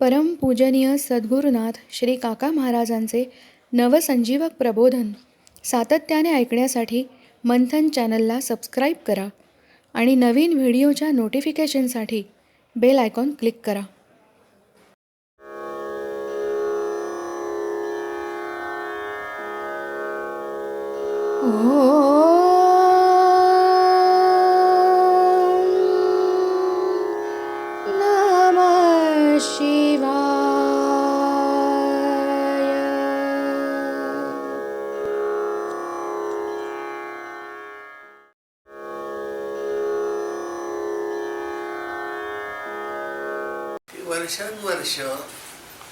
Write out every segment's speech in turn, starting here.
परमपूजनीय सद्गुरुनाथ श्री काका महाराजांचे नवसंजीवक प्रबोधन सातत्याने ऐकण्यासाठी मंथन चॅनलला सबस्क्राईब करा आणि नवीन व्हिडिओच्या नोटिफिकेशनसाठी बेल आयकॉन क्लिक करा. नम शिवाय। वर्षानुवर्ष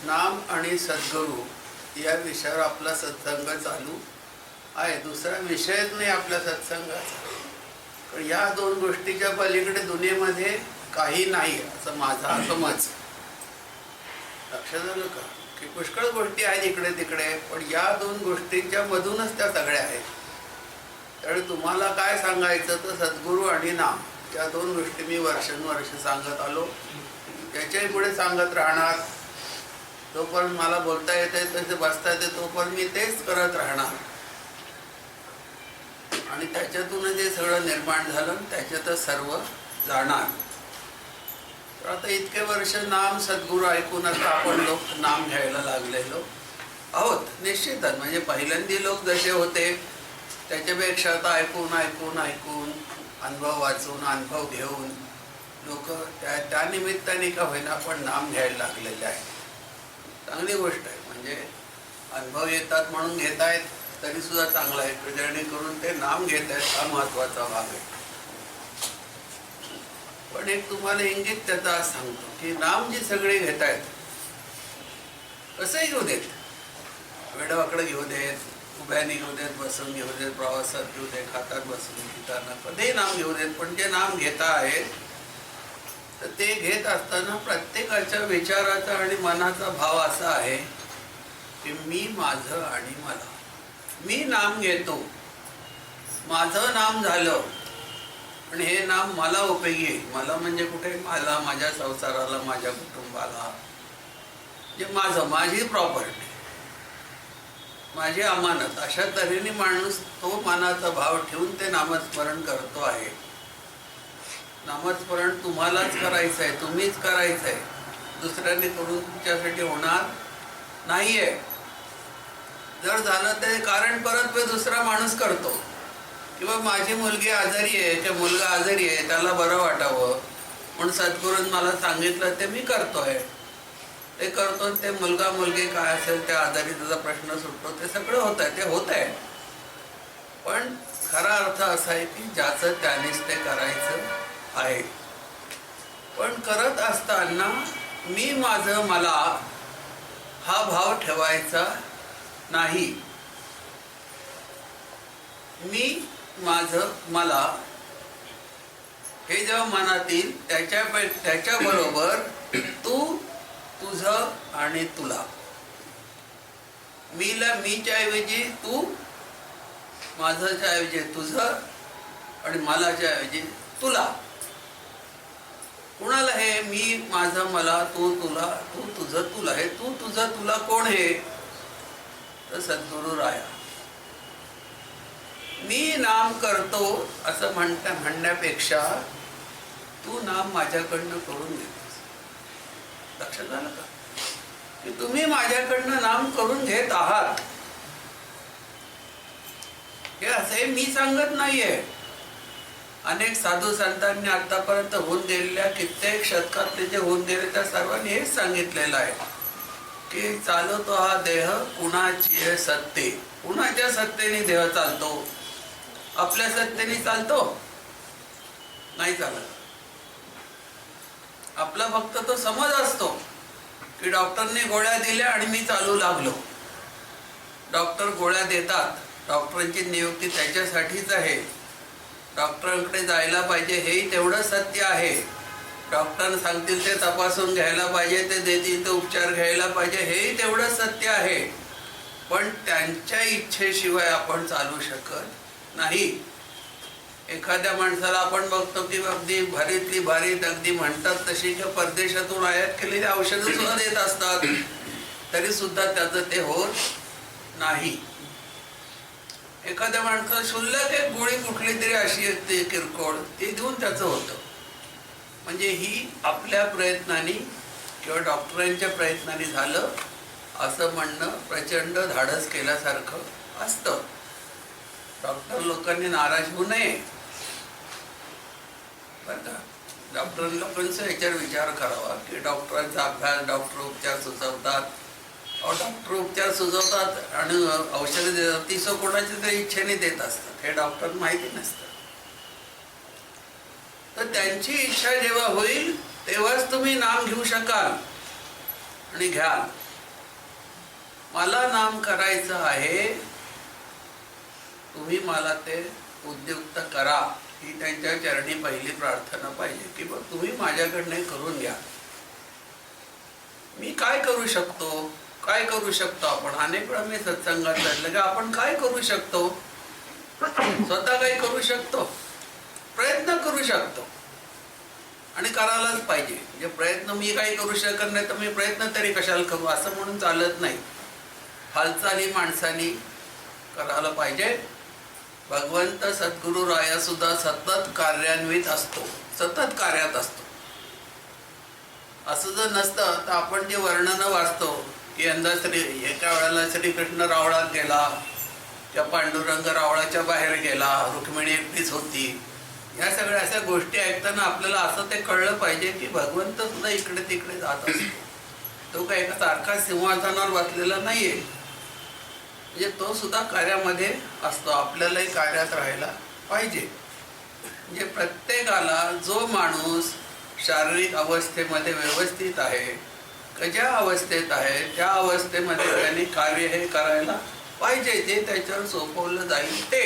नाम आणि सद्गुरू या विषयावर आपला सत्संग चालू आहे. दुसरा विषयच नाही आपल्या सत्संगाचा. पण या दोन गोष्टीच्या पलीकडे दुनियेमध्ये काही नाही असं माझा समज लक्षात आलं का की पुष्कळ गोष्टी आहेत इकडे तिकडे पण या दोन गोष्टींच्या मधूनच त्या सगळ्या आहेत. त्यामुळे तुम्हाला काय सांगायचं तर सद्गुरू आणि नाम या दोन गोष्टी मी वर्षानुवर्ष सांगत आलो. त्याच्याही पुढे सांगत राहणार. जोपर्यंत मला बोलता येते तसे बसता येते तोपर्यंत मी तेच करत राहणार. आणि त्याच्यातून जे सगळं निर्माण झालं त्याच्यातच सर्व जाणार. आता इतके वर्ष नाम सद्गुरू ऐकून आता आपण लोक नाम घ्यायला लागलेलो आहोत निश्चितच. म्हणजे पहिल्यांदी लोक जसे होते त्याच्यापेक्षा आता ऐकून ऐकून ऐकून अनुभव वाचून अनुभव घेऊन लोक त्या त्यानिमित्ताने का होईना आपण नाम घ्यायला लागलेले आहे चांगली गोष्ट आहे. म्हणजे अनुभव येतात म्हणून घेत आहेत तरीसुद्धा चांगला आहे. जेणेकरून ते नाम घेत आहेत हा महत्त्वाचा भाग आहे. पण एक तुम्हाला इंगित त्याचा सांगतो की नाम जे सगळे घेत आहेत कसंही घेऊ देत. वेडावाकडं घेऊ देत उभ्याने घेऊ देत बसून घेऊ देत प्रवासात घेऊ देत खातात बसून घेताना कधीही नाम घेऊ देत. पण जे नाम घेता आहेत तर ते घेत असताना प्रत्येकाच्या विचाराचा आणि मनाचा भाव असा आहे की मी माझं आणि मला. मी नाम घेतो. माझं नाम झालं पण हे नाम मला उपयोगी आहे मला म्हणजे कुठे? मला माझ्या संसाराला माझ्या कुटुंबाला. जे माझं माझी प्रॉपर्टी माझी अमानत. अशा तऱ्हेने माणूस तो मनाचा भाव ठेवून ते नामस्मरण करतो आहे. नामस्मरण तुम्हालाच करायचं आहे तुम्हीच करायचं आहे दुसऱ्याने करून तुमच्यासाठी होणार नाहीये. जर झालं ते कारण परत दुसरा माणूस करतो. किंवा माझी मुलगी आजारी आहे त्या मुलगा आजारी आहे त्याला बरं वाटावं. म्हणून सद्गुरून मला सांगितलं ते मी करतोय. ते करतो ते मुलगा मुलगी काय असेल त्या आजारी त्याचा प्रश्न सुटतो ते सगळं होत आहे ते होत आहे पण खरा अर्थ असा आहे की ज्याचं त्यानेच ते करायचं आहे. पण करत असताना मी माझं मला हा भाव ठेवायचा नाही. मी माझं मला हे जेव्हा मनात येईल त्याच्या त्याच्याबरोबर तू तुझं आणि तुला. मीला मीच्या ऐवजी तू माझ्याच्या ऐवजी तुझं आणि मलाच्या ऐवजी तुला. कुणाला हे? मी माझं मला तू तुला तू तुझं तुला. हे तू तुझं तुला कोण हे? तर सद्गुरू राया. मी नाम करतो असं म्हणता म्हणण्यापेक्षा तू नाम माझ्याकडनं करून घेतोस लक्षात आलं का? की तुम्ही माझ्याकडनं नाम करून घेत आहात. हे असे मी सांगत नाहीये. अनेक साधू संतांनी आतापर्यंत होऊन गेलेल्या कित्येक शतकातले जे होऊन दिले त्या सर्वांनी हेच सांगितलेलं आहे की चालवतो हा देह कुणाची सत्ते. कुणाच्या सत्तेने देह चालतो? आपल्या सत्तेने चालतो. नाही चालत. आपला फक्त तो समज असतो की डॉक्टरने गोळ्या दिल्या आणि मी चालू लागलो. डॉक्टर गोळ्या देतात. डॉक्टरांची नियुक्ती त्याच्यासाठीच आहे. डॉक्टरांकडे जायला पाहिजे हेही तेवढं सत्य आहे. डॉक्टर सांगतील ते तपासून घ्यायला पाहिजे ते देतील ते उपचार घ्यायला पाहिजे हेही तेवढं सत्य आहे. पण त्यांच्या इच्छेशिवाय आपण चालू शकत नाही. एखाद्या माणसाला आपण बघतो की अगदी भारीतली भारीत अगदी म्हणतात तशी किंवा परदेशातून आयात केलेली औषधं सुद्धा देत असतात. तरी सुद्धा त्याचं ते होत नाही. एखाद्या माणसाला शुल्लक एक गोळी कुठली तरी अशी असते किरकोळ ती देऊन त्याचं होतं. म्हणजे ही आपल्या प्रयत्नांनी किंवा डॉक्टरांच्या प्रयत्नांनी झालं असं म्हणणं प्रचंड धाडस केल्यासारखं असतं. डॉक्टर लोकांनी नाराज होऊ नये. बरं का? डॉक्टर लोकांचा याच्यावर विचार करावा की डॉक्टरांचा अभ्यास डॉक्टर उपचार सुचवतात. डॉक्टर उपचार सुचवतात आणि औषधं देतात. ती सो कोणाच्या तरी इच्छेने देत असतात. हे डॉक्टर माहिती नसतं तर त्यांची इच्छा जेव्हा होईल तेव्हाच तुम्ही नाम घेऊ शकाल आणि घ्याल. मला नाम करायचं आहे तुम्ही मला ते उद्युक्त करा. ही त्यांच्या चरणी पहिली प्रार्थना पाहिजे की बघ तुम्ही माझ्याकडनं करून घ्या. मी काय करू शकतो? काय करू शकतो आपण? अनेक वेळा मी सत्संगात चाललं की आपण काय करू शकतो? स्वतः काही करू शकतो? प्रयत्न करू शकतो. आणि करायलाच पाहिजे. म्हणजे प्रयत्न मी काही करू शकत नाही तर मी प्रयत्न तरी कशाला करू? असं म्हणून चालत नाही. हालचाली माणसानी करायला पाहिजे. भगवंत सद्गुरु राया सुद्धा सतत कार्यान्वित असतो. सतत कार्यात असतो. असं जर नसतं तर आपण जे वर्णन वाचतो की यंदा श्री एका वेळेला श्रीकृष्ण रावळात गेला त्या पांडुरंग रावळाच्या बाहेर गेला रुक्मिणी एकटीच होती. ह्या सगळ्या अशा गोष्टी ऐकताना आपल्याला असं ते कळलं पाहिजे की भगवंत सुद्धा इकडे तिकडे जात असतो. तो काय एका सारखा सिंहासनावर बसलेला नाहीये. म्हणजे तो सुद्धा कार्यामध्ये असतो. आपल्यालाही कार्यात राहायला पाहिजे. म्हणजे प्रत्येकाला जो माणूस शारीरिक अवस्थेमध्ये व्यवस्थित आहे का ज्या अवस्थेत आहे त्या अवस्थेमध्ये त्यांनी कार्य हे करायला पाहिजे जे त्याच्यावर सोपवलं जाईल ते.